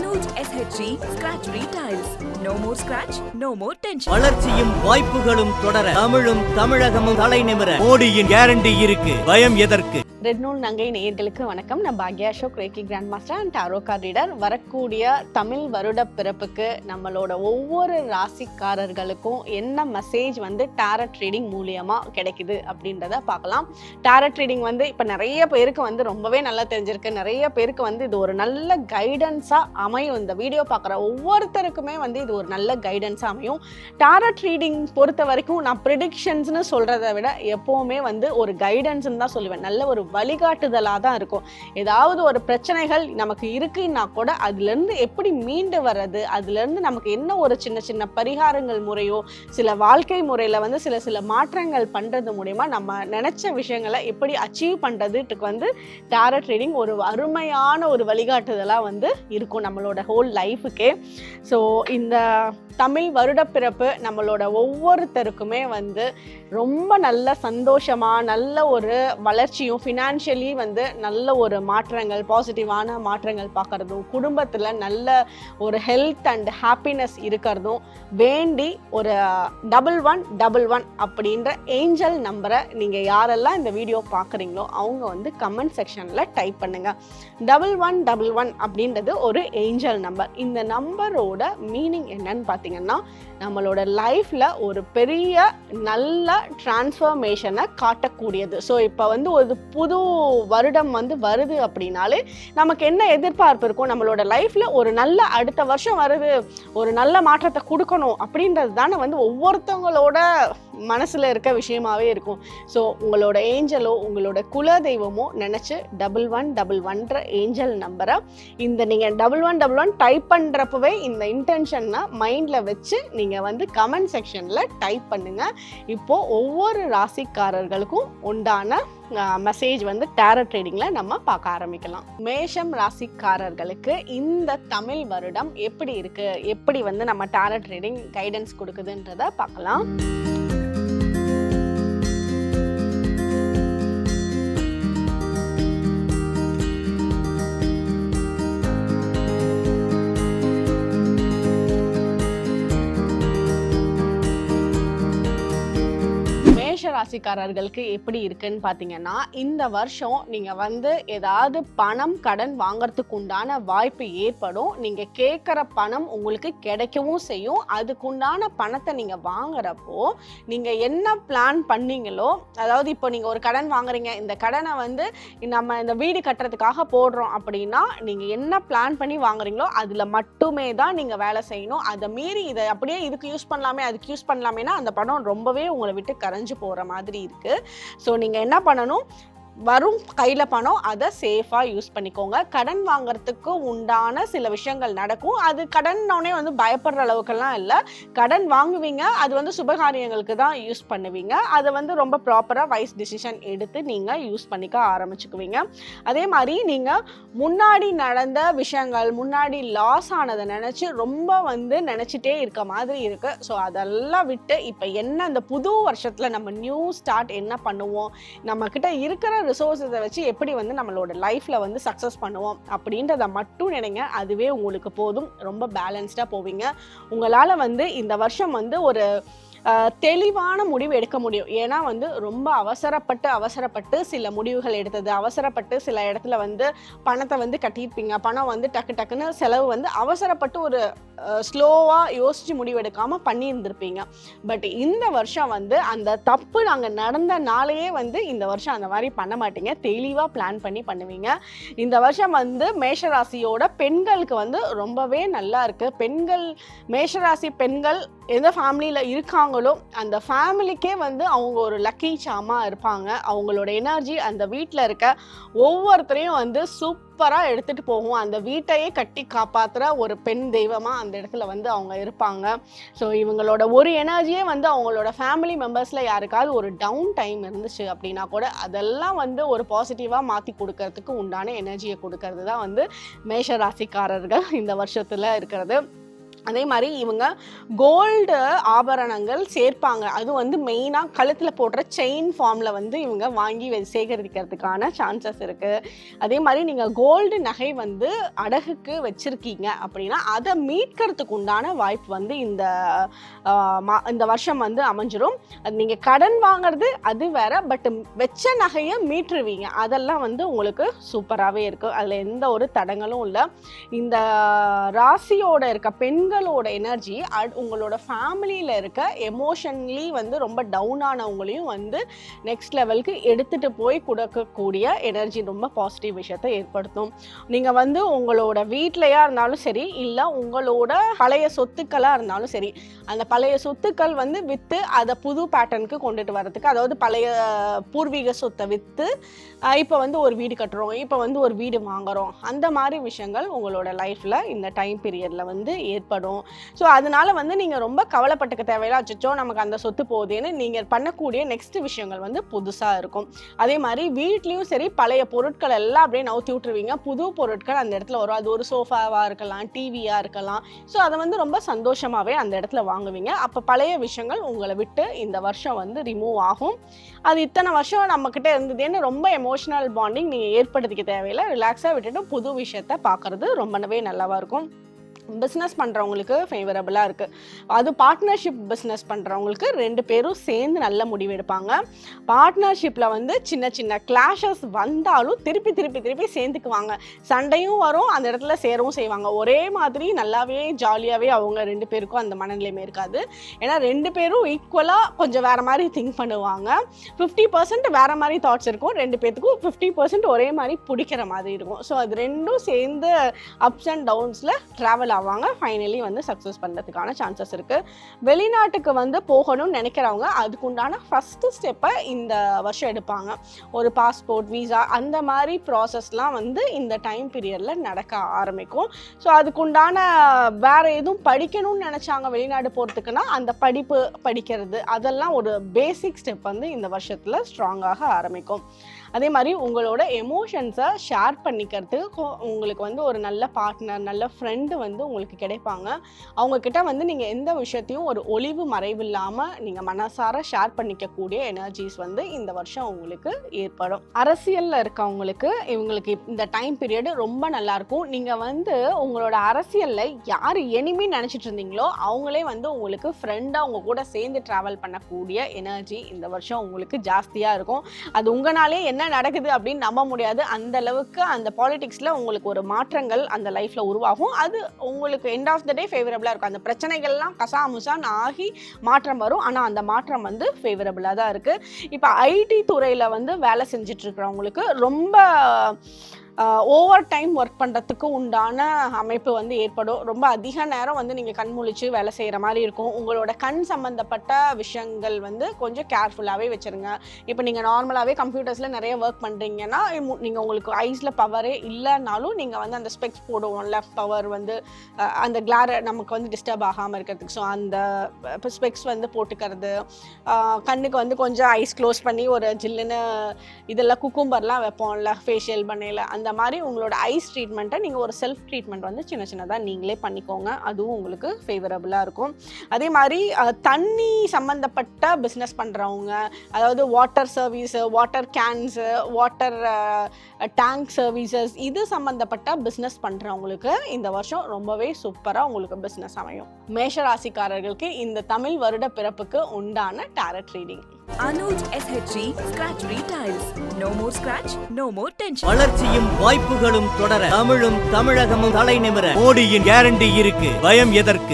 Anuj SHG scratch retails no more scratch no more tension வளர்ச்சியும் வாய்ப்புகளும் தொடர தமிழும் தமிழகமும் தலை நிமிர. மோடியின் கேரண்டி இருக்கு. பயம் எதற்கு? ரெட் நூல் நங்கை நேயர்களுக்கு வணக்கம். நான் Bhagya Ashok reiki grand master and tarot card reader வரக்கூடிய தமிழ் வருட பிறப்புக்கு நம்மளோட ஒவ்வொரு ராசிக்காரர்களுக்கும் என்ன மெசேஜ் வந்து டேரட் ட்ரீடிங் மூலியமா கிடைக்குது அப்படின்றத பார்க்கலாம். டேரட் ட்ரீடிங் வந்து இப்போ நிறைய பேருக்கு வந்து ரொம்பவே நல்லா தெரிஞ்சிருக்கு. நிறைய பேருக்கு வந்து இது ஒரு நல்ல கைடன்ஸாக அமையும். இந்த வீடியோ பார்க்குற ஒவ்வொருத்தருக்குமே வந்து இது ஒரு நல்ல கைடன்ஸாக அமையும். டேரட் ரீடிங் பொறுத்த வரைக்கும் நான் ப்ரிடிக்ஷன்ஸ்னு சொல்கிறத விட எப்போவுமே வந்து ஒரு கைடன்ஸ்னு தான் சொல்லுவேன். நல்ல ஒரு வழிகாட்டுதலாக தான் இருக்கும். ஏதாவது ஒரு பிரச்சனைகள் நமக்கு இருக்குன்னா கூட அதுலேருந்து எப்படி மீண்டு வர்றது அதுலேருந்து நமக்கு என்ன ஒரு சின்ன சின்ன பரிகாரங்கள் முறையோ சில வாழ்க்கை முறையில் வந்து சில சில மாற்றங்கள் பண்ணுறது மூலயமா நம்ம நினச்ச விஷயங்களை எப்படி அச்சீவ் பண்ணுறதுக்கு வந்து டேரட் ட்ரேடிங் ஒரு அருமையான ஒரு வழிகாட்டுதலாக வந்து இருக்கும் நம்மளோட ஹோல் லைஃபுக்கே ஸோ இந்த தமிழ் வருடப்பிறப்பு நம்மளோட ஒவ்வொருத்தருக்குமே வந்து ரொம்ப நல்ல சந்தோஷமாக நல்ல ஒரு வளர்ச்சியும் ஃபினான்ஷியலி வந்து நல்ல ஒரு மாற்றங்கள் பாசிட்டிவான மாற்றங்கள் பார்க்குறதும் குடும்பத்தில் நல்ல ஒரு ஹெல்த் அண்ட் ஹாப்பினஸ் இருக்கிறதும் வேண்டி ஒரு டபுள் ஒன் டபுள் ஒன் அப்படின்ற ஏஞ்சல் நம்பரை நீங்கள் யாரெல்லாம் இந்த வீடியோ பார்க்குறீங்களோ அவங்க வந்து கமெண்ட் செக்ஷனில் டைப் பண்ணுங்கள் டபுள் ஒன் டபுள் ஒன் அப்படின்றது ஒரு ஏஞ்சல் நம்பர் இந்த நம்பரோட மீனிங் என்னன்னு பார்த்தீங்கன்னா பார்த்தீங்கன்னா நம்மளோட லைஃப்பில் ஒரு பெரிய நல்ல டிரான்ஸ்ஃபர்மேஷனை காட்டக்கூடியது. ஸோ இப்போ வந்து ஒரு புது வருடம் வந்து வருது அப்படின்னாலே நமக்கு என்ன எதிர்பார்ப்பு இருக்கும் நம்மளோட லைஃப்பில் ஒரு நல்ல அடுத்த வருஷம் வருது ஒரு நல்ல மாற்றத்தை கொடுக்கணும் அப்படின்றது தானே வந்து ஒவ்வொருத்தவங்களோட மனசில் இருக்க விஷயமாகவே இருக்கும். ஸோ உங்களோட ஏஞ்சலோ உங்களோட குல தெய்வமோ நினச்சி டபுள் ஒன் டபுள் ஒன்ற ஏஞ்சல் நம்பரை இந்த நீங்கள் double one double one type பண்ணுறப்பவே இந்த இன்டென்ஷனை மைண்டில் வச்சு நீங்கள் வந்து கமெண்ட் செக்ஷனில் டைப் பண்ணுங்கள் இப்போது ஒவ்வொரு ராசிக்காரர்களுக்கும் உண்டான மெசேஜ் வந்து டேரட் ட்ரேடிங்கில் நம்ம பார்க்க ஆரம்பிக்கலாம். மேஷம் ராசிக்காரர்களுக்கு இந்த தமிழ் வருடம் எப்படி இருக்குது எப்படி வந்து நம்ம டேரட் ட்ரேடிங் கைடன்ஸ் கொடுக்குதுன்றத பார்க்கலாம். ராசிக்காரர்களுக்கு எப்படி இருக்குன்னு பார்த்தீங்கன்னா இந்த வருஷம் நீங்கள் வந்து ஏதாவது பணம் கடன் வாங்குறதுக்கு உண்டான வாய்ப்பு ஏற்படும். நீங்கள் கேட்குற பணம் உங்களுக்கு கிடைக்கவும் செய்யும். அதுக்குண்டான பணத்தை நீங்கள் வாங்குறப்போ நீங்கள் என்ன பிளான் பண்ணீங்களோ அதாவது இப்போ நீங்கள் ஒரு கடன் வாங்குறீங்க. இந்த கடனை வந்து நம்ம இந்த வீடு கட்டுறதுக்காக போடுறோம் அப்படின்னா நீங்கள் என்ன பிளான் பண்ணி வாங்குறீங்களோ அதில் மட்டுமே தான் நீங்கள் வேலை செய்யணும். அதை மீறி இதை அப்படியே இதுக்கு யூஸ் பண்ணலாமே அதுக்கு யூஸ் பண்ணலாமேனா அந்த பணம் ரொம்பவே உங்களை விட்டு கரைஞ்சு போகிற மாதிரி இருக்குது ஸோ நீங்கள் என்ன பண்ணணும்? வரும் கையில் பணம் அதை சேஃபாக யூஸ் பண்ணிக்கோங்க. கடன் வாங்குறதுக்கு உண்டான சில விஷயங்கள் நடக்கும். அது கடன்னோடனே வந்து பயப்படுற அளவுக்கெல்லாம் இல்லை. கடன் வாங்குவீங்க அது வந்து சுபகாரியங்களுக்கு தான் யூஸ் பண்ணுவீங்க. அதை வந்து ரொம்ப ப்ராப்பராக வைஸ் டிசிஷன் எடுத்து நீங்கள் யூஸ் பண்ணிக்க ஆரம்பிச்சுக்குவீங்க. அதே மாதிரி நீங்கள் முன்னாடி நடந்த விஷயங்கள் முன்னாடி லாஸ் ஆனதை நினச்சி ரொம்ப வந்து நினச்சிட்டே இருக்க மாதிரி இருக்குது ஸோ அதெல்லாம் விட்டு இப்போ என்ன இந்த புது வருஷத்தில் நம்ம நியூ ஸ்டார்ட் என்ன பண்ணுவோம்? நம்மக்கிட்ட இருக்கிற ரிசோர்ஸஸை வச்சு எப்படி வந்து நம்மளோட லைஃப்பில் வந்து சக்ஸஸ் பண்ணுவோம் அப்படின்றத மட்டும் நினைங்க. அதுவே உங்களுக்கு போதும். ரொம்ப பேலன்ஸ்டாக போவீங்க. உங்களால் வந்து இந்த வருஷம் வந்து ஒரு தெளிவான முடிவு எடுக்க முடியும். ஏன்னா வந்து ரொம்ப அவசரப்பட்டு அவசரப்பட்டு சில முடிவுகள் எடுத்தது. அவசரப்பட்டு சில இடத்துல வந்து பணத்தை வந்து கட்டியிருப்பீங்க. பணம் வந்து டக்கு டக்குன்னு செலவு வந்து அவசரப்பட்டு ஒரு ஸ்லோவாக யோசித்து முடிவெடுக்காமல் பண்ணியிருந்திருப்பீங்க. பட் இந்த வருஷம் வந்து அந்த தப்பு நாங்கள் நடந்த நாளையே வந்து இந்த வருஷம் அந்த மாதிரி பண்ண மாட்டீங்க. தெளிவாக பிளான் பண்ணி பண்ணுவீங்க. இந்த வருஷம் வந்து மேஷராசியோட பெண்களுக்கு வந்து ரொம்பவே நல்லா இருக்குது பெண்கள் மேஷராசி பெண்கள் எந்த ஃபேமிலியில் இருக்காங்களோ அந்த ஃபேமிலிக்கே வந்து அவங்க ஒரு லக்கி சாமாக இருப்பாங்க. அவங்களோட எனர்ஜி அந்த வீட்டில் இருக்க ஒவ்வொருத்தரையும் வந்து சூப்பராக எடுத்துகிட்டு போகும். அந்த வீட்டையே கட்டி காப்பாற்றுற ஒரு பெண் தெய்வமாக அந்த இடத்துல வந்து அவங்க இருப்பாங்க. ஸோ இவங்களோட ஒரு எனர்ஜியே வந்து அவங்களோட ஃபேமிலி மெம்பர்ஸில் யாருக்காவது ஒரு டவுன் டைம் இருந்துச்சு அப்படின்னா கூட அதெல்லாம் வந்து ஒரு பாசிட்டிவாக மாற்றி கொடுக்கறதுக்கு உண்டான எனர்ஜியை கொடுக்கறது தான் வந்து மேஷ ராசிக்காரர்கள் இந்த வருஷத்தில் இருக்கிறது. அதே மாதிரி இவங்க கோல்டு ஆபரணங்கள் சேர்ப்பாங்க. அது வந்து மெயினாக கழுத்தில் போடுற செயின் ஃபார்மில் வந்து இவங்க வாங்கி சேகரிக்கிறதுக்கான சான்சஸ் இருக்குது அதே மாதிரி நீங்கள் கோல்டு நகை வந்து அடகுக்கு வச்சுருக்கீங்க அப்படின்னா அதை மீட்கிறதுக்கு உண்டான வாய்ப்பு வந்து இந்த மா- இந்த வருஷம் வந்து அமைஞ்சிரும். அது நீங்கள் கடன் வாங்குறது அது வேற பட் வச்ச நகையை மீட்டுருவீங்க. அதெல்லாம் வந்து உங்களுக்கு சூப்பராகவே இருக்குது அதில் எந்த ஒரு தடங்களும் இல்லை. இந்த ராசியோட இருக்க பெண் உங்களோட எனர்ஜி உங்களோட ஃபேமிலியில் இருக்க எமோஷன்லி வந்து ரொம்ப டவுன் ஆனவங்களையும் வந்து நெக்ஸ்ட் லெவலுக்கு எடுத்துகிட்டு போய் கொடுக்கக்கூடிய எனர்ஜி ரொம்ப பாசிட்டிவ் விஷயத்தை ஏற்படுத்தும். நீங்கள் வந்து உங்களோட வீட்டிலையாக இருந்தாலும் சரி இல்லை உங்களோட பழைய சொத்துக்களாக இருந்தாலும் சரி அந்த பழைய சொத்துக்கள் வந்து விற்று அதை புது பேட்டர்னுக்கு கொண்டுட்டு வரதுக்கு அதாவது பழைய பூர்வீக சொத்தை விற்று இப்போ வந்து ஒரு வீடு கட்டுறோம் இப்போ வந்து ஒரு வீடு வாங்குறோம் அந்த மாதிரி விஷயங்கள் உங்களோட லைஃப்பில் இந்த டைம் பீரியடில் வந்து ஏற்படும் ஸோ அதனால வந்து நீங்கள் ரொம்ப கவலைப்பட்டுக்க தேவையில்ல. அச்சோ நமக்கு அந்த சொத்து போகுதுன்னு நீங்கள் பண்ணக்கூடிய நெக்ஸ்ட் விஷயங்கள் வந்து புதுசாக இருக்கும். அதே மாதிரி வீட்லேயும் சரி பழைய பொருட்கள் எல்லாம் அப்படியே நவுத்தி விட்டுருவீங்க. புது பொருட்கள் அந்த இடத்துல வரும். அது ஒரு சோஃபாவாக இருக்கலாம் டிவியாக இருக்கலாம். ஸோ அதை வந்து ரொம்ப சந்தோஷமாகவே அந்த இடத்துல வாங்குவீங்க. அப்போ பழைய விஷயங்கள் உங்களை விட்டு இந்த வருஷம் வந்து ரிமூவ் ஆகும். அது இத்தனை வருஷம் நம்மக்கிட்ட இருந்ததுன்னு ரொம்ப எமோஷனல் பாண்டிங் நீங்கள் ஏற்படுத்திக்க தேவையில்லை. ரிலாக்ஸாக விட்டுட்டு புது விஷயத்த பார்க்குறது ரொம்பவே நல்லாவாக இருக்கும். பிஸ்னஸ் பண்ணுறவங்களுக்கு ஃபேவரபுளாக இருக்குது அது பார்ட்னர்ஷிப் பிஸ்னஸ் பண்ணுறவங்களுக்கு ரெண்டு பேரும் சேர்ந்து நல்ல முடிவு எடுப்பாங்க. பார்ட்னர்ஷிப்பில் வந்து சின்ன சின்ன கிளாஷஸ் வந்தாலும் திருப்பி திருப்பி திருப்பி சேர்ந்துக்குவாங்க. சண்டையும் வரும் அந்த இடத்துல சேரவும் செய்வாங்க. ஒரே மாதிரி நல்லாவே ஜாலியாகவே அவங்க ரெண்டு பேருக்கும் அந்த மனநிலைமை இருக்காது. ஏன்னா ரெண்டு பேரும் ஈக்குவலாக கொஞ்சம் வேறு மாதிரி திங்க் பண்ணுவாங்க. ஃபிஃப்டி பர்சன்ட் வேறு மாதிரி தாட்ஸ் இருக்கும். ரெண்டு பேர்த்துக்கும் ஃபிஃப்டி பர்சன்ட் ஒரே மாதிரி பிடிக்கிற மாதிரி இருக்கும். ஸோ அது ரெண்டும் சேர்ந்து அப்ஸ் அண்ட் டவுன்ஸில் ட்ராவல் ஆகும். ஆவாங்க. ஃபைனலி வந்து சக்ஸஸ் பண்ணுறதுக்கான சான்சஸ் இருக்குது வெளிநாட்டுக்கு வந்து போகணும்னு நினைக்கிறவங்க அதுக்குண்டான ஃபஸ்ட்டு ஸ்டெப்பை இந்த வருஷம் எடுப்பாங்க. ஒரு பாஸ்போர்ட் வீசா அந்த மாதிரி ப்ராசஸ்லாம் வந்து இந்த டைம் பீரியடில் நடக்க ஆரம்பிக்கும். ஸோ அதுக்குண்டான வேற எதுவும் படிக்கணும்னு நினச்சாங்க வெளிநாடு போகிறதுக்குன்னா அந்த படிப்பு படிக்கிறது அதெல்லாம் ஒரு பேசிக் ஸ்டெப் வந்து இந்த வருஷத்தில் ஸ்ட்ராங்காக ஆரம்பிக்கும். அதே மாதிரி உங்களோட எமோஷன்ஸை ஷேர் பண்ணிக்கிறதுக்கு உங்களுக்கு வந்து ஒரு நல்ல பார்ட்னர் நல்ல ஃப்ரெண்டு வந்து உங்களுக்கு கிடைப்பாங்க. அவங்கக்கிட்ட வந்து நீங்கள் எந்த விஷயத்தையும் ஒரு ஒளிவு மறைவு இல்லாமல் நீங்கள் மனசார ஷேர் பண்ணிக்கக்கூடிய எனர்ஜிஸ் வந்து இந்த வருஷம் உங்களுக்கு ஏற்படும். அரசியலில் இருக்கவங்களுக்கு இவங்களுக்கு இந்த டைம் பீரியடு ரொம்ப நல்லாயிருக்கும் நீங்கள் வந்து உங்களோட அரசியலில் யார் எனிமி நினச்சிட்டு இருந்தீங்களோ அவங்களே வந்து உங்களுக்கு ஃப்ரெண்டாக அவங்க கூட சேர்ந்து ட்ராவல் பண்ணக்கூடிய எனர்ஜி இந்த வருஷம் உங்களுக்கு ஜாஸ்தியாக இருக்கும். அது உங்களாலே என்ன நடக்குது அப்படின்னு நம்ப முடியாது. அந்த அளவுக்கு அந்த பாலிடிக்ஸில் உங்களுக்கு ஒரு மாற்றங்கள் அந்த லைஃப்பில் உருவாகும். அது உங்களுக்கு எண்ட் ஆஃப் த டே ஃபேவரபுளாக இருக்கும். அந்த பிரச்சனைகள்லாம் கசாமுசான் ஆகி மாற்றம் வரும். ஆனால் அந்த மாற்றம் வந்து ஃபேவரபுளாக தான் இருக்குது இப்போ ஐடி துறையில் வந்து வேலை செஞ்சிட்ருக்கிறவங்களுக்கு ரொம்ப ஓவர் டைம் ஒர்க் பண்ணுறதுக்கு உண்டான அமைப்பு வந்து ஏற்படும். ரொம்ப அதிக நேரம் வந்து நீங்கள் கண் முழிச்சு வேலை செய்கிற மாதிரி இருக்கும். உங்களோட கண் சம்மந்தப்பட்ட விஷயங்கள் வந்து கொஞ்சம் கேர்ஃபுல்லாகவே வச்சுருங்க. இப்போ நீங்கள் நார்மலாகவே கம்ப்யூட்டர்ஸில் நிறைய ஒர்க் பண்ணுறீங்கன்னா நீங்கள் உங்களுக்கு ஐஸில் பவரே இல்லைனாலும் நீங்கள் வந்து அந்த ஸ்பெக்ஸ் போடுவோம்ல. பவர் வந்து அந்த கிளாரை நமக்கு வந்து டிஸ்டர்ப் ஆகாமல் இருக்கிறதுக்கு. ஸோ அந்த ஸ்பெக்ஸ் வந்து போட்டுக்கிறது கண்ணுக்கு வந்து கொஞ்சம் ஐஸ் க்ளோஸ் பண்ணி ஒரு ஜில்லுன்னு இதெல்லாம் குக்கும்பர்லாம் வைப்போம்ல ஃபேஷியல் பண்ணையில். அந்த மாதிரி உங்களோட ஐஸ் ட்ரீட்மெண்ட்டை நீங்கள் ஒரு செல்ஃப் ட்ரீட்மெண்ட் வந்து சின்ன சின்னதாக நீங்களே பண்ணிக்கோங்க. அதுவும் உங்களுக்கு ஃபேவரபுளாக இருக்கும். அதே மாதிரி தண்ணி சம்மந்தப்பட்ட பிஸ்னஸ் பண்ணுறவங்க அதாவது water service water cans water tank services இது சம்மந்தப்பட்ட பிஸ்னஸ் பண்ணுறவங்களுக்கு இந்த வருஷம் ரொம்பவே சூப்பராக உங்களுக்கு பிஸ்னஸ் அமையும். மேஷராசிக்காரர்களுக்கு இந்த தமிழ் வருட பிறப்புக்கு உண்டான tarot reading Anuj SHG scratch retails no more scratch no more tension வளர்ச்சியும் வாய்ப்புகளும் தொடர தமிழும் தமிழகமும் தலை நிமிர மோடியின் கேரண்டி இருக்கு. பயம் எதற்கு?